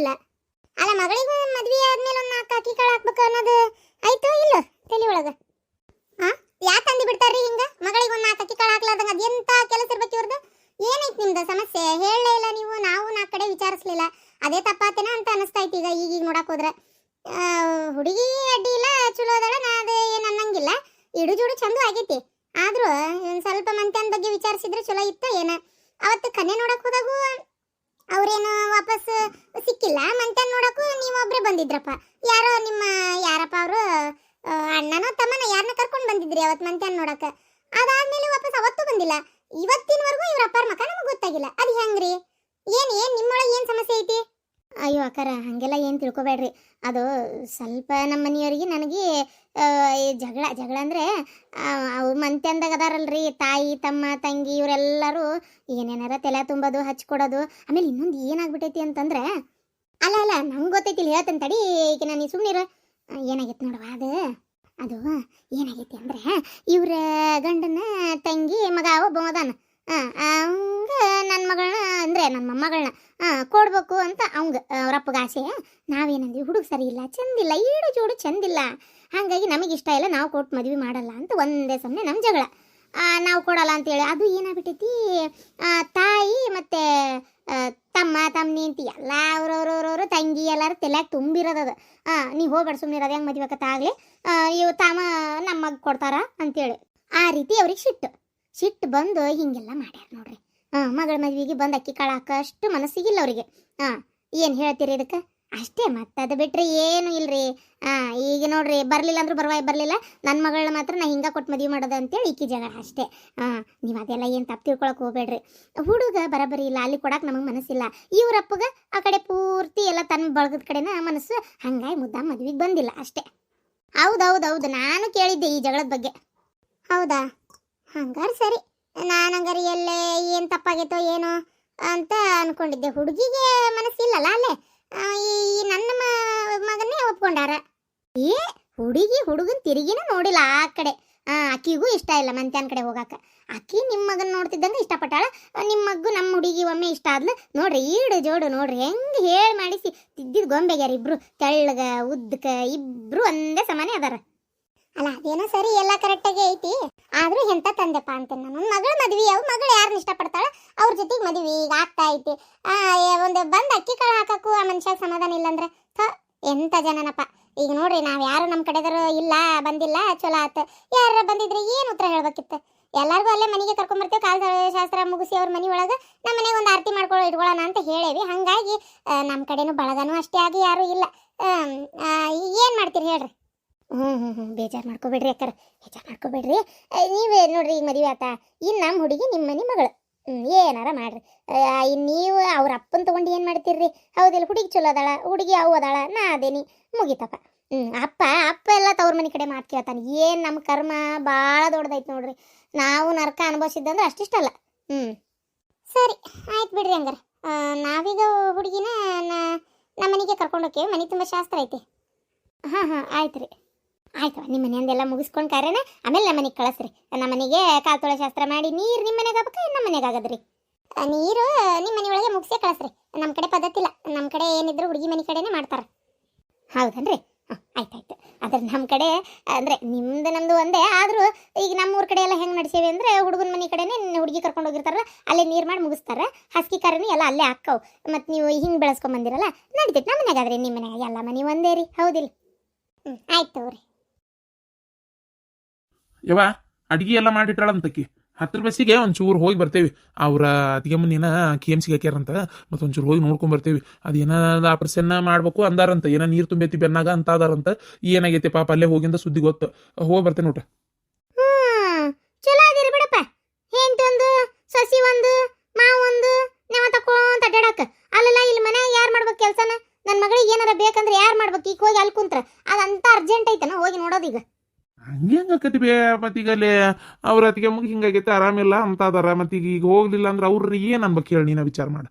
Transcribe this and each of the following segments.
ಗೊತ್ತಿಲ್ಲ. ಅಲ್ಲ, ಮಗಳಿಗೂ ಮದ್ವೆ ಆದ್ಮೇಲೆ ಒಂದು ನಾಲ್ಕು ಅಕ್ಕಿ ಕಾಳು ಹಾಕ್ಬೇಕು ಅನ್ನೋದು ಆಯ್ತು ಇಲ್ಲ ತಲೆ ಒಳಗ? ಆ? ಯಾಕೆ ತಂದು ಬಿಡ್ತಾರ್ರಿ ಹಿಂಗ? ಮಗಳಿಗೆ ಒಂದು ನಾಲ್ಕು ಅಕ್ಕಿ ಕಾಳು ಹಾಕ್ಲಾರ್ದಂಗ ಅದೆಂತ ಕೆಲಸ ಇರ್ಬೇಕು ಇವ್ರದ್ದು ಏನೈತೆ ನಿಮ್ದು ಸಮಸ್ಯೆ? ಹೇಳಲೇ ಇಲ್ಲ ನೀವು, ನಾವು ನಾಲ್ಕು ಕಡೆ ವಿಚಾರಿಸ್ಲಿಲ್ಲ. ಅದೇ ತಪ್ಪಾತೇನ ಅಂತ ಅನಿಸ್ತೈತಿ ಈಗ ಈಗೀಗ ನೋಡಕ್ ಹೋದ್ರೆ. ಹುಡುಗಿ ಅಡ್ಡಿ ಇಲ್ಲ, ಚಲೋ ಅದಾಳ, ನಾ ಅದೇ ಏನು ಅನ್ನಂಗಿಲ್ಲ. ಇಡುಜುಡು ಚಂದ ಆಗೈತಿ. ಆದ್ರೂ ಸ್ವಲ್ಪ ಮಂತ್ಯನ ಬಗ್ಗೆ ವಿಚಾರಿಸಿದ್ರೆ ಚಲೋ ಇತ್ತ ಏನ. ಅವತ್ತು ಕನ್ನೆ ನೋಡಕ್ ಹೋದಾಗೂ ಅವ್ರೇನು ವಾಪಸ್ ಸಿಕ್ಕಿಲ್ಲ. ಮಂತನ್ ನೋಡಕ್ಕೂ ನೀವೊಬ್ರೆ ಬಂದಿದ್ರಪ್ಪ. ಯಾರೋ ನಿಮ್ಮ ಯಾರಪ್ಪ ಅವರು ಅಣ್ಣನೋ ತಮ್ಮನ ಯಾರನ್ನ ಕರ್ಕೊಂಡು ಬಂದಿದ್ರಿ ಅವತ್ತು ಮಂತನ್ ನೋಡಕ್ಕೆ. ಅದಾದ್ಮೇಲೆ ವಾಪಸ್ ಅವತ್ತು ಬಂದಿಲ್ಲ. ಇವತ್ತಿನವರೆಗೂ ಇವ್ರ ಅಪ್ಪರ ಮಕ ನಮಗೆ ಗೊತ್ತಾಗಿಲ್ಲ. ಅದು ಹೆಂಗ್ರಿ? ಏನು ಏನು ನಿಮ್ಮೊಳಗೆ ಏನು ಸಮಸ್ಯೆ ಐತಿ? ಅಯ್ಯೋ ಅಕ್ಕಾರ, ಹಾಗೆಲ್ಲ ಏನು ತಿಳ್ಕೊಬೇಡ್ರಿ. ಅದು ಸ್ವಲ್ಪ ನಮ್ಮ ಮನೆಯವರಿಗೆ ನನಗೆ ಜಗಳ ಜಗಳ ಅಂದರೆ ಅವು ಮಂತ್ಯಂದಾಗ ಅದಾರಲ್ರಿ, ತಾಯಿ, ತಮ್ಮ, ತಂಗಿ, ಇವರೆಲ್ಲರೂ ಏನೇನಾರ ತಲೆ ತುಂಬೋದು, ಹಚ್ಕೊಡೋದು, ಆಮೇಲೆ ಇನ್ನೊಂದು ಏನಾಗ್ಬಿಟ್ಟೈತಿ ಅಂತಂದ್ರೆ, ಅಲ್ಲ ಅಲ್ಲ, ನಂಗೆ ಗೊತ್ತೈತಿ ಇಲ್ಲಿ ಹೇಳ್ತೇನೆ ತಡಿ ಈಗ ನಾನು ಸುಮ್ಮನಿರು ಏನಾಗೈತೆ ನೋಡುವ ಅದು? ಅದು ಏನಾಗೈತಿ ಅಂದ್ರೆ, ಇವರ ಗಂಡನ ತಂಗಿ ಮಗ ಒಬ್ಬ ಅದಾನ. ಅವಂಗ ನನ್ನ ಮಗಳನ್ನ ಅಂದರೆ ನನ್ನ ಮೊಮ್ಮಗಳನ್ನ ಕೊಡ್ಬೇಕು ಅಂತ ಅವಂಗ ಅವ್ರಪ್ಪಗ ಆಸೆ. ನಾವೇನಂದ್ವಿ, ಹುಡುಗ ಸರಿ ಇಲ್ಲ ಚಂದಿಲ್ಲ ಈಡು ಜೋಡು ಚಂದಿಲ್ಲ ಹಾಗಾಗಿ ನಮಗೆ ಇಷ್ಟ ಇಲ್ಲ, ನಾವು ಕೊಟ್ಟು ಮದುವೆ ಮಾಡಲ್ಲ ಅಂತ ಒಂದೇ ಸಮನೆ ನಮ್ಮ ಜಗಳ. ನಾವು ಕೊಡಲ್ಲ ಅಂತೇಳಿ ಅದು ಏನಾಗ್ಬಿಟ್ಟೈತಿ? ತಾಯಿ ಮತ್ತು ತಮ್ಮ ತಮ್ಮನಿ ಅಂತ ಎಲ್ಲ ಅವ್ರವ್ರವ್ರವ್ರು ತಂಗಿ ಎಲ್ಲಾರು ತಲೆಯಾಗ ತುಂಬಿರೋದದು ಹಾಂ ನೀವು ಹೋಗ್ಬೇಡ ಸುಮ್ಮನೆ ಇರೋದು, ಹೆಂಗೆ ಮದುವೆ ಆಗಲಿ. ಇವು ತಮ್ಮ ನಮ್ಮ ಮಗ ಕೊಡ್ತಾರ ಅಂತೇಳಿ ಆ ರೀತಿ ಅವ್ರಿಗೆ ಸಿಟ್ಟು. ಸಿಟ್ಟು ಬಂದು ಹಿಂಗೆಲ್ಲ ಮಾಡ್ಯಾರ ನೋಡ್ರಿ. ಹಾಂ ಮಗಳ ಮದ್ವೆಗೆ ಬಂದು ಅಕ್ಕಿ ಕಾಳು ಹಾಕಷ್ಟು ಮನಸ್ಸಿಗಿಲ್ಲ ಅವರಿಗೆ. ಹಾಂ ಏನು ಹೇಳ್ತೀರಿ ಇದಕ್ಕೆ? ಅಷ್ಟೇ ಮತ್ತೆ ಅದು ಬಿಟ್ಟರೆ ಏನು ಇಲ್ರಿ. ಹಾಂ ಈಗ ನೋಡ್ರಿ ಬರಲಿಲ್ಲ ಅಂದ್ರೆ ಬರವಾಯ್ ಬರಲಿಲ್ಲ. ನನ್ನ ಮಗಳನ್ನ ಮಾತ್ರ ನಾ ಹಿಂಗೆ ಕೊಟ್ಟು ಮದುವೆ ಮಾಡೋದು ಅಂತೇಳಿ ಈಕಿ ಜಗಳ ಅಷ್ಟೇ. ಹಾಂ ನೀವು ಅದೆಲ್ಲ ಏನು ತಪ್ಪು ತಿಳ್ಕೊಳಕ್ಕೆ ಹೋಗ್ಬೇಡ್ರಿ. ಹುಡುಗ ಬರಬರಿ ಇಲ್ಲ, ಅಲ್ಲಿ ಕೊಡಕ್ಕೆ ನಮಗೆ ಮನಸ್ಸಿಲ್ಲ. ಇವ್ರಪ್ಪಗ ಆ ಕಡೆ ಪೂರ್ತಿ ಎಲ್ಲ ತನ್ನ ಬಳಗದ ಕಡೆನ ಮನಸ್ಸು ಹಂಗಾಗಿ ಮುದ್ದ ಮದ್ವೆಗೆ ಬಂದಿಲ್ಲ ಅಷ್ಟೇ. ಹೌದೌದೌದು, ನಾನು ಕೇಳಿದ್ದೆ ಈ ಜಗಳದ ಬಗ್ಗೆ. ಹೌದಾ? ಹಂಗಾರೆ ಸರಿ. ನಾನು ಹಂಗಾರೆ ಎಲ್ಲೇ ಏನು ತಪ್ಪಾಗೈತೋ ಏನೋ ಅಂತ ಅನ್ಕೊಂಡಿದ್ದೆ. ಹುಡುಗಿಗೆ ಮನಸ್ಸಿಲ್ಲಲ್ಲ ಅಲ್ಲೇ. ಈ ನನ್ನ ಮಗನೇ ಒಪ್ಕೊಂಡಾರ. ಏ, ಹುಡುಗಿ ಹುಡುಗನ್ ತಿರುಗಿನ ನೋಡಿಲ್ಲ ಆ ಕಡೆ. ಅಕ್ಕಿಗೂ ಇಷ್ಟ ಇಲ್ಲ ಮಂತ್ಯಾನ್ ಕಡೆ ಹೋಗಾಕ. ಅಕ್ಕಿ ನಿಮ್ಮ ಮಗನ ನೋಡ್ತಿದ್ದಂಗೆ ಇಷ್ಟಪಟ್ಟಾಳ. ನಿಮ್ಮ ಮಗ್ಗು ನಮ್ಮ ಹುಡುಗಿ ಒಮ್ಮೆ ಇಷ್ಟ ಆದ್ಲು. ನೋಡ್ರಿ, ಈಡು ಜೋಡು ನೋಡ್ರಿ. ಹೆಂಗ್ ಹೇಳಿ ಮಾಡಿಸಿ. ತಿದ್ದಿದ್ ಗೊಂಬೆಗ್ಯಾರ ಇಬ್ರು ತೆಳ್ಳಗ ಉದ್ದಕ ಇಬ್ರು ಒಂದೇ ಸಮಾನೇ ಅದಾರ. ಅಲ್ಲ ಅದೇನೋ ಸರಿ ಎಲ್ಲ ಕರೆಕ್ಟಾಗಿ ಐತಿ. ಆದ್ರೂ ಎಂತ ತಂದೆಪ್ಪ ಅಂತ ನಾನು ಮಗಳ ಮದ್ವಿ, ಅವ್ ಮಗಳು ಯಾರನ್ನ ಇಷ್ಟಪಡ್ತಾಳ ಅವ್ರ ಜೊತೆಗೆ ಮದ್ವಿ ಈಗ ಆಗ್ತಾ ಐತಿ. ಒಂದು ಬಂದ್ ಅಕ್ಕಿ ಕಾಳು ಹಾಕಕ್ಕೂ ಆ ಮನುಷ್ಯ ಸಮಾಧಾನ ಇಲ್ಲಂದ್ರೆ ಥ, ಎಂತ ಜನನಪ್ಪ. ಈಗ ನೋಡ್ರಿ ನಾವ್ ಯಾರು ನಮ್ಮ ಕಡೆದರು ಇಲ್ಲ, ಬಂದಿಲ್ಲ, ಚಲೋ ಆತ. ಯಾರ ಬಂದಿದ್ರೆ ಏನು ಉತ್ತರ ಹೇಳ್ಬೇಕಿತ್ತು? ಎಲ್ಲಾರ್ಗು ಅಲ್ಲೇ ಮನೆಗೆ ಕರ್ಕೊಂಬರ್ತೀವಿ ಕಾಲ ಶಾಸ್ತ್ರ ಮುಗಿಸಿ ಅವ್ರ ಮನೆ ಒಳಗೆ ನಮ್ಮ ಮನೆಗೆ ಒಂದು ಆರತಿ ಮಾಡ್ಕೊಳ್ಳೋ ಇಟ್ಕೊಳ್ಳೋಣ ಅಂತ ಹೇಳೇವಿ. ಹಾಗಾಗಿ ನಮ್ಮ ಕಡೆನೂ ಬಳಗನೂ ಅಷ್ಟೇ ಆಗಿ ಯಾರೂ ಇಲ್ಲ. ಏನ್ ಮಾಡ್ತೀರಿ ಹೇಳ್ರಿ? ಹ್ಞೂ ಹ್ಞೂ ಹ್ಞೂ ಬೇಜಾರು ಮಾಡ್ಕೋಬೇಡ್ರಿ ಅಕ್ಕಾರ. ಬೇಜಾರು ಮಾಡ್ಕೋಬೇಡ್ರಿ. ನೀವೇ ನೋಡ್ರಿ ಈಗ ಮದುವೆ ಆತ. ಇನ್ನು ನಮ್ಮ ಹುಡುಗಿ ನಿಮ್ಮ ಮನೆ ಮಗಳು. ಏನಾರ ಮಾಡ್ರಿ. ನೀವು ಅವ್ರ ಅಪ್ಪನ ತಗೊಂಡು ಏನು ಮಾಡ್ತೀರ್ರಿ? ಹೌದಿಲ್ಲ ಹುಡುಗಿ ಚಲೋ ಅದಾಳ, ಹುಡುಗಿ ಅವು ಅದಾಳ, ನಾ ಅದೇನಿ. ಮುಗಿತಪ್ಪ. ಹ್ಞೂ ಅಪ್ಪ ಅಪ್ಪ ಎಲ್ಲ ತವ್ರ ಮನೆ ಕಡೆ ಮಾತು ಕೇಳ್ತಾನೆ. ಏನು ನಮ್ಮ ಕರ್ಮ ಭಾಳ ದೊಡ್ಡದೈತೆ ನೋಡ್ರಿ. ನಾವು ನರಕ ಅನುಭವಿಸಿದ್ದಂದ್ರೆ ಅಷ್ಟಿಷ್ಟಲ್ಲ ಹ್ಞೂ ಸರಿ, ಆಯ್ತು ಬಿಡ್ರಿ ಹಂಗಾರೆ. ನಾವೀಗ ಹುಡುಗಿನ ನಮ್ಮ ಮನೆಗೆ ಕರ್ಕೊಂಡು ಹೋಗ್ತೀವಿ ಮನೆ ತುಂಬ ಶಾಸ್ತ್ರ ಐತಿ. ಹಾಂ ಹಾಂ ಆಯ್ತು ರೀ ಆಯ್ತು ನಿಮ್ಮ ಮನೆಯಂದೆಲ್ಲ ಮುಗಿಸ್ಕೊಂಡು ಕಾರ್ಯನ ಆಮೇಲೆ ನಮ್ಮ ಮನೆಗೆ ಕಳಿಸ್ರಿ. ನಮ್ಮ ಮನೆಗೆ ಕಾಲ್ ತೊಳೆ ಶಾಸ್ತ್ರ ಮಾಡಿ ನೀರು ನಿಮ್ಮ ಮನೆಗೆ ಆಗ್ಬೇಕು ನಮ್ಮ ಮನೆಗೆ ಆಗದ್ರಿ? ನೀರು ನಿಮ್ಮ ಮನೆ ಒಳಗೆ ಮುಗಿಸೇ ಕಳಿಸ್ರಿ. ನಮ್ಮ ಕಡೆ ಪದ್ಧತಿ ಇಲ್ಲ. ನಮ್ಮ ಕಡೆ ಏನಿದ್ರು ಹುಡುಗಿ ಮನೆ ಕಡೆನೇ ಮಾಡ್ತಾರೆ. ಹೌದನ್ರಿ? ಹಾಂ, ಆಯ್ತಾಯ್ತು. ಆದ್ರೆ ನಮ್ಮ ಕಡೆ, ಅಂದರೆ ನಿಮ್ದು ನಮ್ಮದು ಒಂದೇ, ಆದರೂ ಈಗ ನಮ್ಮ ಊರ ಕಡೆ ಎಲ್ಲ ಹೆಂಗೆ ನಡೆಸೇವೆ ಅಂದರೆ ಹುಡುಗನ ಮನೆ ಕಡೆನೇ ಹುಡುಗಿ ಕರ್ಕೊಂಡು ಹೋಗಿರ್ತಾರಲ್ಲ, ಅಲ್ಲೇ ನೀರು ಮಾಡಿ ಮುಗಿಸ್ತಾರೆ. ಹಸ್ಗಿ ಕಾರ್ಯನೂ ಎಲ್ಲ ಅಲ್ಲೇ ಹಾಕ್ಕವು ಮತ್ತು ನೀವು ಹಿಂಗೆ ಬೆಳೆಸ್ಕೊಂಡ್ ಬಂದಿರಲ್ಲ, ನಡೀತೈತೆ ನಮ್ಮ ಮನೆಗಾದ್ರೆ ನಿಮ್ಮ ಮನೆಗೆ ಎಲ್ಲ ಮನೆ ಒಂದೇ ರೀ, ಹೌದಿಲ್ಲ? ಹ್ಞೂ ಆಯ್ತು ತಗೋರಿ. ಯವ್ವ, ಅಡಿಗೆ ಎಲ್ಲ ಮಾಡಿಟ್ಟಾಳಂತಕಿ ಹತ್ತು ಬಸ್ಸಿಗೆ ಒಂಚೂರು ಹೋಗಿ ಬರ್ತೇವೆ. ಅವ್ರ ಅತ್ತಿಗೆಮ್ಮನ ಏನ ಕೆ ಎಂ ಸಿಗೆ ಹಾಕ್ಯಾರಂತ, ಮತ್ತೆ ಒಂಚೂರು ಹೋಗಿ ನೋಡ್ಕೊಂಡ್ ಬರ್ತೇವೆ. ಅದೇನ ಆಪರೇಷನ್ ಮಾಡ್ಬೇಕು ಅಂದಾರಂತ, ಏನ ನೀರು ತುಂಬೈತಿ ಬೆನ್ನಾಗ ಅಂತ ಅದಾರಂತ ಏನಾಗೈತಿ ಪಾಪ, ಅಲ್ಲೇ ಹೋಗಿಂದ ಸುದ್ದಿ ಗೊತ್ತು. ಹೋಗಿ ಬರ್ತೇನೆ ನೋಟ ಚಲೋ ಅದಿರಿ ಬಿಡಪ್ಪ. ಒಂದು, ಸಸಿ ಒಂದು ಮಾ ಒಂದು, ನೆವ ತಕೊಂತ ಅಡ್ಡಾಡಕ ಅಲ್ಲಲ್ಲ ಇಲ್ಲಿ ಮನೆ ಯಾರು ಮಾಡ್ಬೇಕು ಕೆಲಸನ? ನನ್ನ ಮಗಳಿಗೆ ಏನಾರ ಬೇಕಂದ್ರೆ ಯಾರು ಮಾಡ್ಬೇಕು? ಈಗ ಹೋಗಿ ಅಲ್ಲಿ ಕುಂತ್ರ. ಅದಂತ ಅರ್ಜೆಂಟ್ ಐತನ ಹೋಗಿ ನೋಡೋದೀಗ ಹಂಗೆ ಹೆಂಗಾಕತಿ ಬೇ ಮತ್ತೀಗ ಅಲ್ಲಿ ಅವ್ರ ಮುಗಿ ಹಿಂಗಾಗೈತೆ ಆರಾಮಿಲ್ಲ ಅಂತ ಅದಾರ ಮತ್ತೀಗ ಈಗ ಹೋಗ್ಲಿಲ್ಲ ಅಂದ್ರೆ ಅವ್ರ ಏನ್ ಅನ್ಬೇಕು ಹೇಳಿ ನೀನ ವಿಚಾರ ಮಾಡ.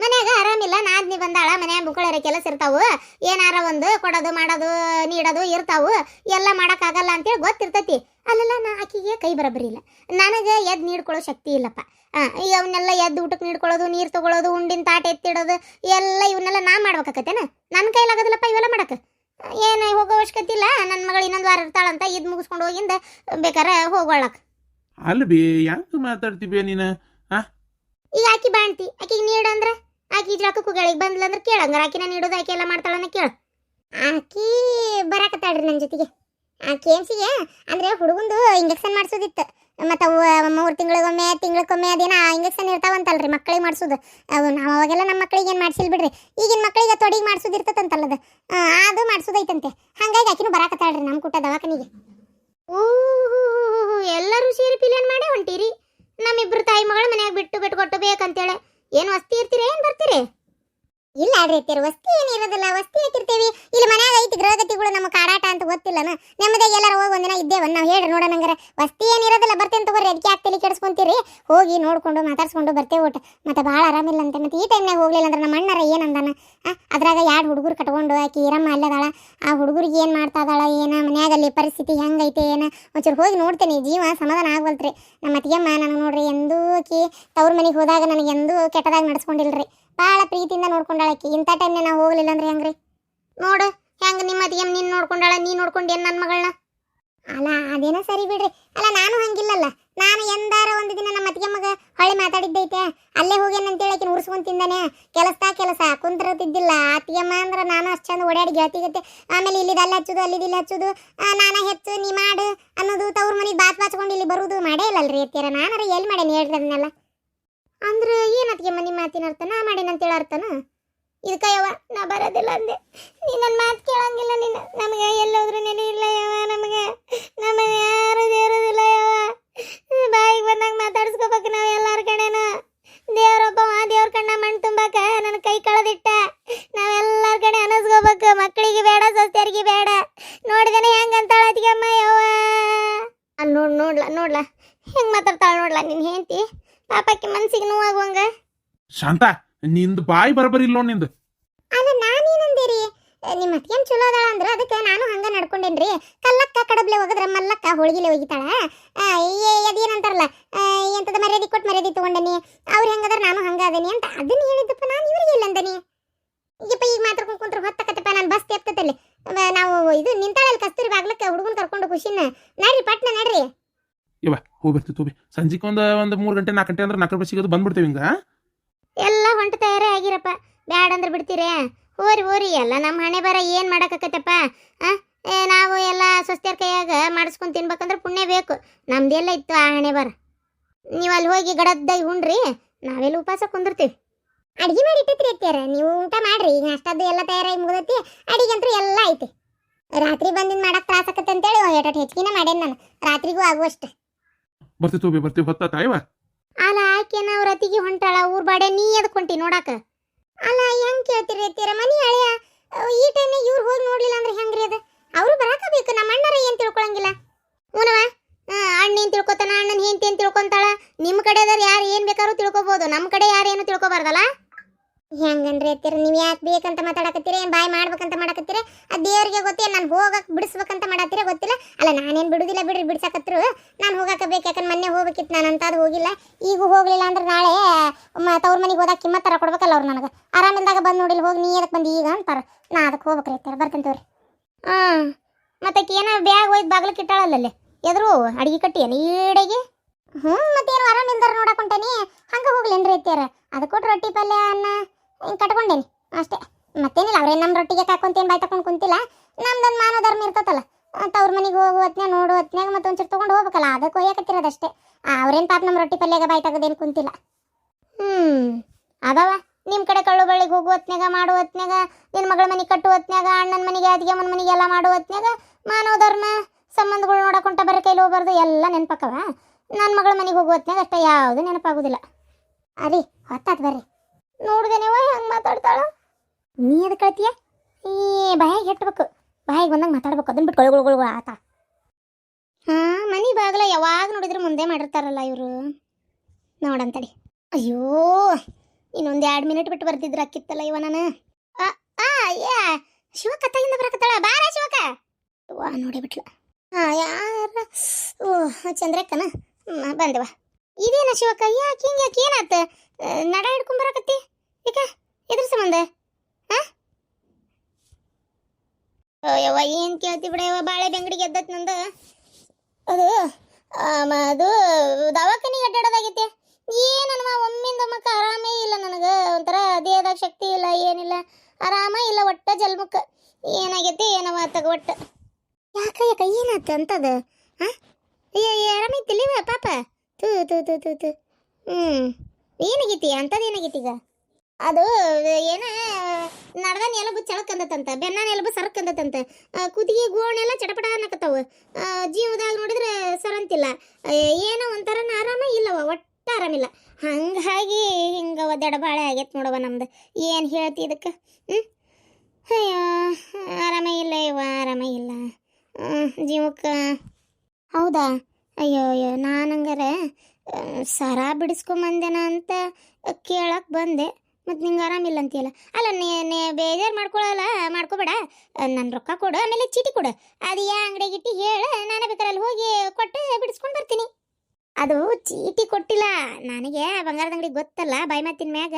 ಮನ್ಯಾಗ ಆರಾಮಿಲ್ಲ ನಾದ್ನಿ ಬಂದಾಳ ಮನ್ಯಾಗ ಮುಕ್ಕಳರ ಕೆಲಸ ಇರ್ತಾವು. ಏನಾರ ಒಂದು ಕೊಡೋದು ಮಾಡೋದು ನೀಡೋದು ಇರ್ತಾವು. ಎಲ್ಲ ಮಾಡಕ್ಕಾಗಲ್ಲ ಅಂತೇಳಿ ಗೊತ್ತಿರ್ತೈತಿ. ಅಲ್ಲೆಲ್ಲ ನಾ ಆಕಿಗೆ ಕೈ ಬರಬರಿ ಇಲ್ಲ. ನನಗೆ ಎದ್ದು ನೀಡ್ಕೊಳ್ಳೋ ಶಕ್ತಿ ಇಲ್ಲಪ್ಪ. ಆ, ಇವನ್ನೆಲ್ಲ ಎದ್ದು ಊಟಕ್ಕೆ ನೀಡ್ಕೊಳ್ಳೋದು ನೀರು ತಗೊಳ್ಳೋದು ಉಂಡಿನ ತಾಟ ಎತ್ತಿಡೋದು ಎಲ್ಲ ಇವನ್ನೆಲ್ಲ ನಾ ಮಾಡ್ಬೇಕಾಕತ್ತೇನ? ನನ್ನ ಕೈಲಾಗೋದಿಲ್ಲಪ್ಪ ಇವೆಲ್ಲ ಮಾಡಕ್ಕೆ ಏನು ಹೋಗೋ ಅವಶ್ಯಕತೆ ಇಲ್ಲ. ನನ್ನ ಮಗಳು ಇನ್ನೊಂದು ವಾರ ಇರ್ತಾಳಂತ ಇದು ಮುಗಿಸ್ಕೊಂಡು ಹೋಗಿಂದ ಬೇಕಾರೆ ಹೋಗೋಳಕ್ ಅಲ್ಲ ಬಿ ಯಾಕೆ ಮಾತಾಡ್ತೀವಿ ನೀನು? ಈಗ ಆಕಿ ಬಾಣ್ತಿ ಆಕಿಗೆ ಅಂದ್ರೆ? ಆಕಿ ಇದ್ರಾಕ ಕುಗಳಿಗೆ ಈಗ ಬಂದ್ಲ ಅಂದ್ರೆ ಕೇಳಂಗಾರ ಆಕಿನ ನೀಡೋದು ಆಕಿ ಎಲ್ಲ ಮಾಡ್ತಾಳನ್ನ ಕೇಳ. ಆಕಿ ಬರಾಕತ್ತಾಳ್ರಿ ನನ್ನ ಜೊತೆಗೆ. ಆಕೆ ಏನ್ಸಿಗೆ ಅಂದ್ರೆ ಹುಡುಗಂದು ಇಂಜೆಕ್ಷನ್ ಮಾಡಿಸೋದಿತ್ತು. ಮತ್ತು ಅವು ಮೂರು ತಿಂಗಳಿಗೊಮ್ಮೆ ತಿಂಗಳಿಗೊಮ್ಮೆ ಅದೇನ ಇಂಜೆಕ್ಷನ್ ಇರ್ತಾವಂತಲ್ರಿ ಮಕ್ಕಳಿಗೆ ಮಾಡಿಸೋದು. ಅವು ನಾವು ಅವಾಗೆಲ್ಲ ನಮ್ಮ ಮಕ್ಕಳಿಗೆ ಏನು ಮಾಡಿಸಿಲ್ ಬಿಡ್ರಿ. ಈಗಿನ ಮಕ್ಕಳಿಗೆ ತೊಡಿಗೆ ಮಾಡಿಸೋದು ಇರ್ತದಂತಲ್ಲದ. ಅದು ಮಾಡಿಸೋದೈತಂತೆ. ಹಂಗಾಗಿ ಆಕಿನೂ ಬರಾಕತ್ತಾಳ್ರಿ ನಮ್ಮ ಕೂಟ ದವಾಖಾನಿಗೆ. ಓಹ್ ಎಲ್ಲರೂ ಸೇರಿ ಪಿಲೇನ್ ಮಾಡೇ ಹೊಂಟೀರಿ. ನಮ್ಮಿಬ್ರು ತಾಯಿ ಮಗಳ ಮನೆಯಾಗ ಬಿಟ್ಟು ಬಿಟ್ಟು ಕೊಟ್ಟು ಬೇಕಂತೇಳಿ ಏನು ವಸ್ತಿ ಇರ್ತೀರಿ ಏನು ಬರ್ತೀರಿ? ಇಲ್ಲ ಆಡ್ರಿ ಅತ್ತಿಯರು ವಸ್ತಿ ಏನಿರೋದಿಲ್ಲ ವಸ್ತಿ ಹಾಕಿರ್ತೇವಿ. ಇಲ್ಲಿ ಮನ್ಯಾಗ ಐತಿ ಗ್ರಹಗತಿಗಳು ನಮ್ಮ ಕಾಡಾಟ ಅಂತ ಗೊತ್ತಿಲ್ಲನ? ನೆಮ್ಮದಿಯಾಗಿ ಎಲ್ಲಾರ ಇದ್ದೇವ ನಾವು ಹೇಳ್ರಿ ನೋಡೋಣ ಹಂಗಾರೆ. ವಸ್ತಿ ಏನಿರೋದಿಲ್ಲ ಬರ್ತೇನೆ ತಗೋರಿ. ಅದಕ್ಕೆ ಯಾಕೆ ತಲೆ ಕೆಡಿಸ್ಕೊಂತೀರಿ. ಹೋಗಿ ನೋಡ್ಕೊಂಡು ಮಾತಾಡ್ಸ್ಕೊಂಡು ಬರ್ತೇವೆ ಊಟ ಮತ್ತೆ ಭಾಳ ಆರಾಮಿಲ್ಲ ಅಂತ. ಮತ್ತೆ ಈ ಟೈಮ್ನಾಗ ಹೋಗ್ಲಿಲ್ಲ ಅಂದ್ರೆ ನಮ್ಮ ಅಣ್ಣರ ಏನಂದಾನ ಆ, ಅದ್ರಾಗ ಎರಡು ಹುಡುಗರು ಕಟ್ಕೊಂಡು ಆಕಿ ಇರಮ್ಮ ಅಲ್ಲದಾಳ. ಆ ಹುಡುಗರಿಗೆ ಏನು ಮಾಡ್ತಾ ಇದ್ದಾಳ ಏನ? ಮನ್ಯಾಗ ಅಲ್ಲಿ ಪರಿಸ್ಥಿತಿ ಹೆಂಗೈತೆ ಏನ? ಒಂಚೂರು ಹೋಗಿ ನೋಡ್ತೇನೆ. ಜೀವ ಸಮಾಧಾನ ಆಗ್ವಲ್ತ್ರಿ. ನಮ್ಮ ಅತ್ತಿಗೆಮ್ಮ ನನಗೆ ನೋಡ್ರಿ ಎಂದೂ ಆಕಿ ತವ್ರ ಮನೆಗೆ ಹೋದಾಗ ನನಗೆ ಎಂದೂ ಕೆಟ್ಟದಾಗ ನಡೆಸ್ಕೊಂಡಿಲ್ರಿ. ಭಾಳ ಪ್ರೀತಿಯಿಂದ ನೋಡ್ಕೊಂಡಾಳ ಆಕಿ. ಇಂಥ ಟೈಮ್ನೇ ನಾವು ಹೋಗ್ಲಿಲ್ಲ ಅಂದ್ರೆ ಹೆಂಗ್ರಿ? ನೋಡು ಹೆಂಗ್ ನಿಮ್ಮ ಅತ್ತಿಗೆಮ್ಮ ನೀನು ನೋಡ್ಕೊಂಡಾಳ ನೀ ನೋಡ್ಕೊಂಡೇನು ನನ್ನ ಮಗಳನ್ನ ಅಲ್ಲ, ಅದೇನೋ ಸರಿ ಬಿಡ್ರಿ. ಅಲ್ಲ, ನಾನು ಹಂಗಿಲ್ಲಲ್ಲ. ನಾನು ಎಂದಾರ ಒಂದು ದಿನ ನಮ್ಮ ಅತ್ತಿಗೆ ಮಗ ಹೊಳೆ ಮಾತಾಡಿದ್ದೈತೆ. ಅಲ್ಲೇ ಹೋಗೇನಂತೇಳಿ ಆಕಿನ ಉರ್ಸ್ಕೊಂಡ್ ತಿಂದಾನೆ. ಕೆಲಸ ಕೆಲಸ ಕುಂತಿರತಿದ್ದಿಲ್ಲ ಅತ್ತಿಗೆಮ್ಮ ಅಂದ್ರೆ ನಾನು ಅಷ್ಟು ಚಂದ ಓಡಾಡಿ ಗೆಳತಿಗತ್ತೆ ಆಮೇಲೆ ಇಲ್ಲಿದ ಅಲ್ಲಿ ಹಚ್ಚೋದು, ಅಲ್ಲಿದ ಇಲ್ಲಿ ಹಚ್ಚೋದು. ನಾನು ಹೆಚ್ಚು, ನೀ ಮಾಡು ಅನ್ನೋದು ತವ್ರ ಮನೆಗೆ ಬಾತ್ ಬಾಚ್ಕೊಂಡು ಇಲ್ಲಿ ಬರುವುದು ಮಾಡೇ ಇಲ್ಲಲ್ರಿ ಅತ್ತಿಯರ. ನಾನು ಎಲ್ಲಿ ಮಾಡೇನಿ ಹೇಳ್ರಿ ಅದನ್ನೆಲ್ಲ? ಅಂದ್ರೆ ಏನು ಅತ್ತಿಗೆಮ್ಮ ನಿಮ್ಮ ಮಾತಿನ ಅರ್ಥ ನಾ ಮಾಡೇನಂತೇಳಿ ಅರ್ಥನ? ಇದಕ್ಕ ಯವ ನಾ ಬರೋದಿಲ್ಲ ಅಂದೆ. ನೀ ನನ್ನ ಮಾತು ಕೇಳಂಗಿಲ್ಲ ನಿನ್ನ ನಮಗೆ ಎಲ್ಲೋದ್ರೂ ನೆನೆ ಇಲ್ಲ ಯವ ನಮಗೆ. ನಮಗೆ ಯಾರು ಸೇರೋದಿಲ್ಲ ಯವ ಬಾಯಿಗೆ ಬಂದಾಗ ಮಾತಾಡಿಸ್ಕೋಬೇಕು ನಾವು ಎಲ್ಲಾರ ಕಡೆನ. ಆ ದೇವ್ರ ಕಣ್ಣ ಮಣ್ಣು ತುಂಬಾಕ ನನ್ನ ಕೈ ಕಳೆದಿಟ್ಟ. ನಾವೆಲ್ಲರ ಕಡೆ ಅನಸ್ಕೋಬೇಕು. ಮಕ್ಕಳಿಗೆ ಬೇಡ, ಸಸ್ಯರಿಗೆ ಬೇಡ. ನೋಡಿದನೆ ಹೆಂಗ್ ಅಂತಾಳ ಅತ್ತಿಗೆಮ್ಮ ಯವ್ವ. ಅಲ್ಲಿ ನೋಡ್, ನೋಡ್ಲ ನೋಡ್ಲ. ಹೆಂಗ್ ಮಾತಾಡ್ತಾಳ ನೋಡ್ಲ ನಿನ್ ಹೆಂಡತಿ? ಪಾಪಕ್ಕೆ ಮನ್ಸಿಗೆ ನೋವಾಗುವಂಗ. ಶಾಂತ. ನಿಂದು ಬಾಯಿ ಬರಬರಿ ಇಲ್ಲ ನೋಡ್ ನಿಂದು. ಅಲ್ಲ ನಾನೇನಂದೇರಿ ನಿಮ್ಮ ಅತ್ತಿಗೆನ್ ಚಲೋ ಅದಾಳ ಅಂದ್ರೆ ಅದಕ್ಕೆ ನಾನು ಹಂಗ ನಡ್ಕೊಂಡೇನ್ರಿ. ಕಲ್ಲಕ್ಕ ಕಡಬ್ಲೆ ಹೋಗದ್ರ ಮಲ್ಲಕ್ಕ ಹೋಳಿಗೆಲೆ ಹೋಗಿತಾಳ ಅದೇನಂತಾರಲ್ಲ ಎಂತದ ಮರ್ಯಾದೆ ಕೊಟ್ಟು ಮರ್ಯಾದೆ ತಗೊಂಡನಿ. ಅವ್ರು ಹೆಂಗದ್ರ ನಾನು ಹಂಗ ಅದನಿ ಅಂತ ಅದನ್ನ ಹೇಳಿದಪ್ಪ ನಾನು ಇವ್ರಿಗೆ ಇಲ್ಲ ಅಂದನಿ? ಈಗಪ್ಪ ಈಗ ಮಾತ್ರ ಕುಂತ್ರ ಹೊತ್ತಕತ್ತಪ್ಪ ನಾನು ಬಸ್ ತೆಪ್ತತಲ್ಲಿ. ನಾವು ಇದು ನಿಂತಾಳಲ್ಲಿ ಕಸ್ತೂರಿ ಬಾಗ್ಲಕ್ಕೆ ಹುಡುಗನ ಕರ್ಕೊಂಡು ಖುಷಿನ. ನಡ್ರಿ ಪಟ್ನ ನಡ್ರಿ. ಇವ ಹೋಗಿ ಬರ್ತೀವಿ ತೋಬಿ. ಸಂಜೆಗೆ ಒಂದು ಒಂದು ಮೂರು ಗಂಟೆ ನಾಲ್ಕು ಗಂಟೆ ಅಂದ್ರೆ ನಾಲ್ಕು ಬಸ್ಸಿಗೆ ಅದು ಬಂದ್ಬಿಡ್ತೀವಿ ಹಿಂಗ. ಎಲ್ಲ ಹೊಂಟ ತಯಾರೇ ಆಗಿರಪ್ಪ. ಬ್ಯಾಡ ಅಂದ್ರೆ ಬಿಡ್ತೀರೇ? ಹೋರಿ ಹೋರಿ. ಎಲ್ಲ ನಮ್ಮ ಹಣೆ ಬರ ಏನು ಮಾಡಕತ್ತಪ್ಪ ಆ? ಏ, ನಾವು ಎಲ್ಲ ಸ್ವಸ್ಥರ ಕೈಯಾಗ ಮಾಡಿಸ್ಕೊಂಡು ತಿನ್ಬೇಕಂದ್ರೆ ಪುಣ್ಯ ಬೇಕು. ನಮ್ದೆಲ್ಲ ಇತ್ತು ಆ ಹಣೆ ಬರ. ನೀವು ಅಲ್ಲಿ ಹೋಗಿ ಗಡದ್ದಾಗಿ ಉಣ್ರಿ ನಾವೆಲ್ಲ ಉಪವಾಸ ಕುಂದಿರ್ತೀವಿ. ಅಡಿಗೆ ಮಾಡಿ ಇಟ್ಟೈತ್ರಿ ಅತ್ಯಾರ ನೀವು ಊಟ ಮಾಡ್ರಿ. ಈಗ ಅಷ್ಟದ್ದು ಎಲ್ಲ ತಯಾರಾಗಿ ಮುಗ್ದೈತಿ. ಅಡಿಗೆ ಅಂತೂ ಎಲ್ಲ ಐತಿ. ರಾತ್ರಿ ಬಂದಿದ್ದು ಮಾಡಕ್ ತ್ರಾಸ ಆಕತ್ತೆ ಅಂತೇಳಿ ಏಟಟ್ ಹೆಚ್ಚಿನ ಮಾಡೇನಿ ನಾನು. ರಾತ್ರಿಗೂ ಆಗುವಷ್ಟು. ಬರ್ತೀವಿ ಹೊತ್ತ ಇವ ಅಲ್ಲ, ಆಕೆನ ಅವ್ರ ಅತಿಗೆ ಹೊಂಟಾಳ, ಊರ್ ಬಾಡೆ ನೀ ಎದ್ಕೊಂಟಿ ನೋಡಾಕ? ಅಲ್ಲ, ಹೆಂಗ್ ಕೇಳ್ತೀರಿ ಅತ್ತೀರ ಮನಿ ಹಳೆಯ? ಈ ಟೈಮ್ ಇವ್ರು ಹೋಗಿ ನೋಡ್ಲಿಲ್ಲ ಅಂದ್ರೆ ಹೆಂಗ್ರಿ ಅದು? ಅವ್ರು ಬರಾಕಬೇಕು ನಮ್ಮ ಅಣ್ಣರ ಏನ್ ತಿಳ್ಕೊಳಂಗಿಲ್ಲ? ಹೂನವ ಅಣ್ಣ ಏನ್ ತಿಳ್ಕೊತಾನ, ಅಣ್ಣನ ಹೆಂಡತಿ ಏನ್ ತಿಳ್ಕೊಂತಾಳ? ನಿಮ್ಮ ಕಡೆದವ್ರು ಯಾರು ಏನ್ ಬೇಕಾದ್ರೂ ತಿಳ್ಕೊಬೋದು ನಮ್ಮ ಕಡೆ ಯಾರು ಏನು ತಿಳ್ಕೊಬಾರ್ದಲ್ಲ? ಹೆಂಗನ್ರಿ ಅತ್ತೀರ ನೀವು ಯಾಕೆ ಬೇಕಂತ ಮಾತಾಡಕತ್ತೀರಿ? ಏನ್ ಬಾಯ್ ಮಾಡ್ಬೇಕಂತ ಮಾಡಕತ್ತೀರ? ಅದ್ ದೇವ್ರಿಗೆ ಗೊತ್ತಿಲ್ಲ ನಾನು ಹೋಗಕ್ ಬಿಡಿಸ್ಬೇಕಂತ ಮಾಡತ್ತೀರ ಗೊತ್ತಿಲ್ಲ? ಅಲ್ಲ, ನಾನೇನ್ ಬಿಡುದಿಲ್ಲ ಬಿಡ್ರಿ, ಬಿಡ್ಸಕತ್ರು. ನಾನು ಹೋಗಕ ಬೇಕು, ಯಾಕಂದ್ರೆ ಮೊನ್ನೆ ಹೋಗ್ಬೇಕಿತ್ತು, ನಾನು ಅಂತ ಅದು ಹೋಗಿಲ್ಲ. ಈಗ ಹೋಗ್ಲಿಲ್ಲ ಅಂದ್ರೆ ನಾಳೆ ತವ್ರ ಮನೆಗೆ ಹೋದಾಗ ಕಿಮ್ಮತ್ ತರ ಕೊಡ್ಬೇಕಲ್ಲ ಅವ್ರು ನನಗೆ. ಆರಾಮಿಲ್ದಾಗ ಬಂದು ನೋಡಿಲ್ಲ ಹೋಗಿ ನೀ ಅದಕ್ಕೆ ಬಂದು ಈಗ ಅಂತಾರ. ನಾ ಅದಕ್ಕೆ ಹೋಗ್ಬೇಕ್ರಿ ಅತ್ತೀರ ಬರ್ತಂತವ್ರಿ ತೋರಿ. ಹಾಂ, ಮತ್ತೆ ಏನೋ ಬ್ಯಾಗ್ ಒಯ್ದು ಬಾಗ್ಲಕ್ಕೆ ಇಟ್ಟಾಳಲ್ಲಲ್ಲಿ ಎದ್ರು, ಅಡಿಗೆ ಕಟ್ಟಿ ನೀಡೆಗೆ ಹ್ಞೂ ಮತ್ತೇನು ಆರಾಮಿಲ್ದಾರ ನೋಡಕೊಂಟೇನಿ ಹಂಗೆ ಹೋಗ್ಲೇನ್ರಿ ಅತ್ತೀರ. ಅದು ಕೊಟ್ಟು ರೊಟ್ಟಿ ಪಲ್ಯ, ಅನ್ನ. ಕಟ್ಕೊಂಡೇನಿ. ಅಷ್ಟೇ. ಮತ್ತೇನಿಲ್ಲ ಅವ್ರೇನು ನಮ್ಮ ರೊಟ್ಟಿಗೆ ಕಾಕೊಂತೇನು ಬಾಯ್ ತಕೊಂಡು ಕುಂತಿಲ್ಲ. ನಮ್ದೊಂದು ಮಾನವ ಧರ್ಮ ಇರ್ತತಲ್ಲ ತವ್ರ ಮನೆಗೆ ಹೋಗು ಹೊತ್ನ್ಯಾಗ ನೋಡು ಹೊತ್ನ್ಯಾಗ ಮತ್ತೆ ಒಂಚೂರು ತೊಗೊಂಡು ಹೋಗ್ಬೇಕಲ್ಲ ಅದಕ್ಕೆ ಒಯ್ಯಕತ್ತಿರೋದಷ್ಟೇ. ಅವ್ರೇನು ಪಾಪ ನಮ್ಮ ರೊಟ್ಟಿ ಪಲ್ಯಾಗ ಬಾಯ್ ತೆಗೆದೇನು ಕುಂತಿಲ್ಲ. ಹ್ಞೂ ಅದಾವ. ನಿಮ್ಮ ಕಡೆ ಕಳ್ಳು ಬಳ್ಳಿಗೆ ಹೋಗು ಹೊತ್ನ್ಯಾಗ, ಮಾಡು ಹೊತ್ನ್ಯಾಗ ನಿನ್ನ ಮಗಳ ಮನೆಗೆ ಕಟ್ಟು ಹೊತ್ನ್ಯಾಗ, ಅಣ್ಣನ ಮನೆಗೆ ಅತ್ತಿಗೆಮ್ಮನ ಮನೆಗೆ ಎಲ್ಲ ಮಾಡು ಹೊತ್ನ್ಯಾಗ, ಮಾನವ ಧರ್ಮ ಸಂಬಂಧಗಳು ನೋಡಕೊಂಟ ಬರೋ ಕೈಲಿ ಹೋಗ್ಬಾರ್ದು, ಎಲ್ಲ ನೆನಪಕ್ಕವ. ನನ್ನ ಮಗಳ ಮನೆಗೆ ಹೋಗು ಹೊತ್ನ್ಯಾಗ ಅಷ್ಟೇ, ಯಾವುದು ನೆನಪಾಗೋದಿಲ್ಲ. ಅರಿ, ಹೊತ್ತಾತ್ ಬರ್ರಿ. ನೋಡ್ದೇನೇವ ಹೆಂಗೆ ಮಾತಾಡ್ತಾಳ? ನೀ ಅದು ಕಳ್ತೀಯ ಈ ಬಾಯಿಗೆ ಹೆಟ್ಬೇಕು. ಬಾಯಿಗೆ ಬಂದಂಗೆ ಮಾತಾಡ್ಬೇಕು. ಅದನ್ನ ಬಿಟ್ಟು ಕೊಳಗೊಳಗೊಳಗ ಆತ. ಹಾಂ ಮನೆ ಬಾಗಿಲ ಯಾವಾಗ ನೋಡಿದ್ರು ಮುಂದೆ ಮಾಡಿರ್ತಾರಲ್ಲ ಇವರು. ನೋಡಂತಡಿ ಅಯ್ಯೋ ಇನ್ನೊಂದು ಎರಡು ಮಿನಿಟ್ ಬಿಟ್ಟು ಬರ್ತಿದ್ರು ಅಕ್ಕಿತ್ತಲ್ಲ ಇವ ನಾನು. ಆ, ಆ ಯಾ ಶಿವಕ್ಕ ತಗಿಂದ ಬರಕತ್ತಾಳ? ಬಾರ ಶಿವಕ ವಾ ನೋಡಿ ಬಿಟ್ಲ. ಹಾಂ ಯಾರ? ಓ ಚಂದ್ರಕ್ಕನ? ಬಂದವ. ಇದೇನ ಶಿವಕ್ಕ? ಯಾಕೆ ಹಿಂಗೆ ಯಾಕೆ ಏನಾತ? ಆ, ನಡ ಹಿಡ್ಕೊಂಬರಕತ್ತಿ ಈಗ ಇದ್ರ ಸಂಬಂಧ ಯವ್ವ, ಏನು ಕೇಳ್ತಿ ಬಿಡ ಯವ್ವ, ಬಾಳೆ ಬೆಂಗಡಿಗೆ ಎದ್ದತ್ ನಂದು. ಅದು ಅದು ದವಾಖಾನಿಗೆ ಅಡ್ಡಾಡೋದಾಗೈತೆ. ಏನಮ್ಮ ಒಮ್ಮಿಂದ ಮಕ್ಕ ಆರಾಮೇ ಇಲ್ಲ ನನಗೆ. ಒಂಥರ ದೇಹದಾಗ ಶಕ್ತಿ ಇಲ್ಲ, ಏನಿಲ್ಲ. ಆರಾಮ ಇಲ್ಲ, ಒಟ್ಟ ಜಲ್ಮುಖ. ಏನಾಗೈತಿ, ಏನವ ತಗ ಒಟ್ಟು. ಯಾಕ ಯಾಕ, ಏನಾತ ಅಂತದ? ಹಾ ಆರಾಮೈತಿಲ್ಲಿವ ಪಾಪ. ತೂ ತೂ ತೂ ತೂ ತೂ ಹ್ಮ್. ಏನಾಗೈತಿ ಅಂತದ್ ಏನಾಗೈತಿ ಈಗ ಅದು, ಏನ, ನಡ್ದನ್ ಎಲಬು ಚಳಕಂದತಂತ ಬೆನ್ನಾನ ಎಲಬು ಸರಕಂದತಂತ ಕುದಿಗೆ ಗೋಣೆಲ್ಲ ಚಟಪಟ ಅನ್ನಕತ್ತಾವ. ಜೀವದಾಗ ನೋಡಿದ್ರೆ ಸರಂತಿಲ್ಲ ಏನೋ ಒಂಥರ ಆರಾಮ ಇಲ್ಲವ, ಒಟ್ಟ ಆರಾಮಿಲ್ಲ. ಹಂಗಾಗಿ ಹಿಂಗೆ ಒದ್ದಾಡ ಬಾಳೆ ಆಗೈತೆ ನೋಡವ ನಮ್ದು. ಏನು ಹೇಳ್ತಿ ಇದಕ್ಕೆ? ಹ್ಞೂ ಅಯ್ಯೋ, ಆರಾಮ ಇಲ್ಲ ಇವ, ಆರಾಮ ಇಲ್ಲ. ಜೀವಕ್ಕೆ. ಹೌದಾ? ಅಯ್ಯೋ ಅಯ್ಯೋ ನಾನು ಹಂಗಾರೆ ಸರ ಬಿಡಿಸ್ಕೊಂಬಂದೇನ ಅಂತ ಕೇಳಕ್ಕೆ ಬಂದೆ. ಮತ್ತು ನಿಂಗೆ ಆರಾಮಿಲ್ಲ ಅಂತೀಯಲ್ಲ? ಅಲ್ಲ, ನೀ ಬೇಜಾರು ಮಾಡ್ಕೊಳಲ್ಲ, ಮಾಡ್ಕೋಬೇಡ. ನನ್ನ ರೊಕ್ಕ ಕೊಡು, ಆಮೇಲೆ ಚೀಟಿ ಕೊಡು. ಅದು ಯಾ ಅಂಗಡಿಗಿಟ್ಟು ಹೇಳು, ನಾನು ಬೇಕಾದ್ರೆ ಅಲ್ಲಿ ಹೋಗಿ ಕೊಟ್ಟು ಬಿಡಿಸ್ಕೊಂಡು ಬರ್ತೀನಿ. ಅದು ಚೀಟಿ ಕೊಟ್ಟಿಲ್ಲ. ನನಗೆ ಬಂಗಾರದ ಅಂಗಡಿ ಗೊತ್ತಲ್ಲ, ಬಾಯಿ ಮಾತಿನ ಮ್ಯಾಗ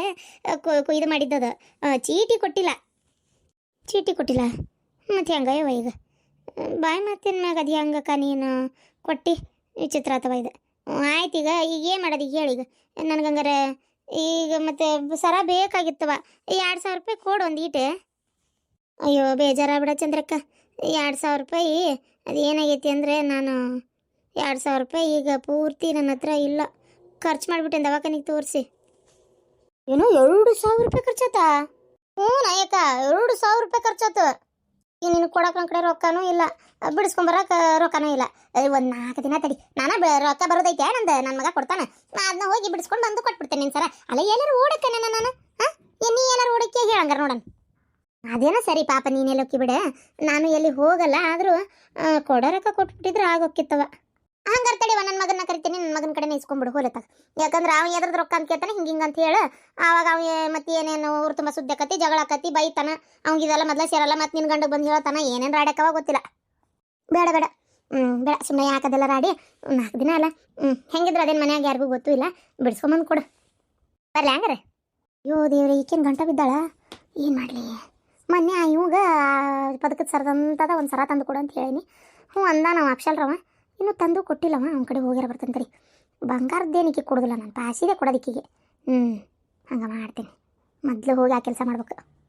ಇದು ಮಾಡಿದ್ದದು. ಚೀಟಿ ಕೊಟ್ಟಿಲ್ಲ. ಚೀಟಿ ಕೊಟ್ಟಿಲ್ಲ. ಮತ್ತು ಹೆಂಗಯ್ಯವ ಈಗ? ಬಾಯಿ ಮಾತಿನ ಮ್ಯಾಗ ಅದು ಹೆಂಗಕ್ಕ ನೀನು? ಕೊಟ್ಟಿ, ವಿಚಿತ್ರ ಅಥವಾ ಇದು. ಆಯ್ತು ಈಗ ಈಗ ಏನು ಮಾಡೋದು ಈಗ ಹೇಳಿ ಈಗ. ನನಗೆ ಹಂಗಾರೆ ಈಗ ಮತ್ತೆ ಸರ ಬೇಕಾಗಿತ್ತವ. ಎರಡು ಸಾವಿರ ರೂಪಾಯಿ ಕೊಡು ಒಂದು ಈಟೆ. ಅಯ್ಯೋ, ಬೇಜಾರಾಗ್ಬಿಡ ಚಂದ್ರಕ್ಕ. ಎರಡು ಸಾವಿರ ರೂಪಾಯಿ, ಅದು ಏನಾಗೈತಿ ಅಂದರೆ ನಾನು ಎರಡು ಸಾವಿರ ರೂಪಾಯಿ ಈಗ ಪೂರ್ತಿ ನನ್ನ ಹತ್ರ ಇಲ್ಲ. ಖರ್ಚು ಮಾಡಿಬಿಟ್ಟೆ ದವಾಖಾನಿಗೆ ತೋರಿಸಿ. ಏನೋ ಎರಡು ಸಾವಿರ ರೂಪಾಯಿ ಖರ್ಚಾತ ಹ್ಞೂ ನಾಯಕ, ಎರಡು ಸಾವಿರ ರೂಪಾಯಿ ಖರ್ಚಾತು ಈಗ ನಿನಗೆ ಕೊಡಕ್ಕೆ ನನ್ನ ಕಡೆ ರೊಕ್ಕನೂ ಇಲ್ಲ. ಬಿಡಿಸ್ಕೊಂಬರಕ್ಕೆ ರೊಕ್ಕನೂ ಇಲ್ಲ. ಒಂದು ನಾಲ್ಕು ದಿನ ತಡಿ. ನಾನು ರೊಕ್ಕ ಬರೋದೈತೆ, ನಂದು ನನ್ನ ಮಗ ಕೊಡ್ತಾನೆ. ನಾನು ಅದನ್ನ ಹೋಗಿ ಬಿಡಿಸ್ಕೊಂಡು ಬಂದು ಕೊಟ್ಬಿಡ್ತೇನೆ ನಿನ್ನ ಸರ. ಅಲ್ಲ, ಎಲ್ಲರೂ ಓಡಕ್ಕೆ ನಾನು ನಾನು ಹಾಂ? ನೀ ಎಲ್ಲರೂ ಓಡಕ್ಕೆ ಹೇಳಂಗಾರ ನೋಡೋಣ. ಅದೇನ ಸರಿ ಪಾಪ ನೀನೆಲ್ಲ ಒಕ್ಕಿ ಬಿಡ. ನಾನು ಎಲ್ಲಿ ಹೋಗಲ್ಲ, ಆದರೂ ಕೊಡೋ ರೊಕ್ಕ ಕೊಟ್ಬಿಟ್ಟಿದ್ರೆ ಆಗೋಕ್ಕಿತ್ತವ. ಹಂಗಾರೆ ನನ್ನ ಮಗನ ಕರಿತೀನಿ ನನ್ನ ಮಗನ ಕಡೆನೇ ಇಸ್ಕೊಂಡ್ಬಿಡು ಹೋಲತ್ತಾಗ. ಯಾಕಂದ್ರೆ ಅವ ಎದ್ರದ್ದು ರೊಕ್ಕ ಅಂತ ಕೇಳ್ತಾನೆ, ಹಿಂಗೆ ಹಿಂಗೆ ಅಂತ ಹೇಳು. ಆವಾಗ ಅವ ಮತ್ತೆ ಏನೇನು ಊರು ತುಂಬ ಸುದ್ದಿ ಆಕತಿ, ಜಗಳ ಆಕತಿ, ಬೈತಾನ. ಅವ್ನಿಗೆ ಇದೆಲ್ಲ ಮೊದಲ ಸೇರಲ್ಲ, ಮತ್ತೆ ನಿನ್ನ ಗಂಡ ಬಂದು ಹೇಳ್ತಾನ, ಏನೇನು ರಾಡ್ಯಾಕವ ಗೊತ್ತಿಲ್ಲ. ಬೇಡ ಬೇಡ. ಹ್ಞೂ ಬೇಡ ಸುಮ್ಮನೆ ಯಾಕದೆಲ್ಲ ರಾಡಿ? ನಾಲ್ಕು ದಿನ ಅಲ್ಲ. ಹ್ಞೂ ಹೆಂಗಿದ್ರೆ ಅದೇನು ಮನ್ಯಾಗ ಯಾರಿಗೂ ಗೊತ್ತೂ ಇಲ್ಲ. ಬಿಡಿಸ್ಕೊಂಬಂದು ಕೊಡು. ಬರ್ಲಿ ಹಂಗಾರೆ. ಅಯ್ಯೋ, ದೇವ್ರಿ, ಈಕೇನು ಗಂಟ ಬಿದ್ದಾಳ? ಏನು ಮಾಡಲಿ? ಮೊನ್ನೆ ಇವಾಗ ಪದಕದ ಸರದಂತದ ಒಂದು ಸರ ತಂದು ಕೊಡು ಅಂತ ಹೇಳಿನಿ. ಹ್ಞೂ ಅಂದ ನಾವು ಅಕ್ಷಲ್ರವ ಇನ್ನೂ ತಂದು ಕೊಟ್ಟಿಲ್ಲವ, ಅವ್ನ ಕಡೆ ಹೋಗ್ಯಾರ ಬರ್ತಾನೆ ತಡಿ. ಬಂಗಾರದ್ದೇನಿಕ್ಕೆ ಕೊಡೋದಿಲ್ಲ ನಾನು, ಪಾಸಿದೆ ಕೊಡೋದಿಕ್ಕಿಗೆ. ಹ್ಞೂ ಹಂಗೆ ಮಾಡ್ತೀನಿ. ಮೊದಲು ಹೋಗಿ ಆ ಕೆಲಸ ಮಾಡ್ಬೇಕು.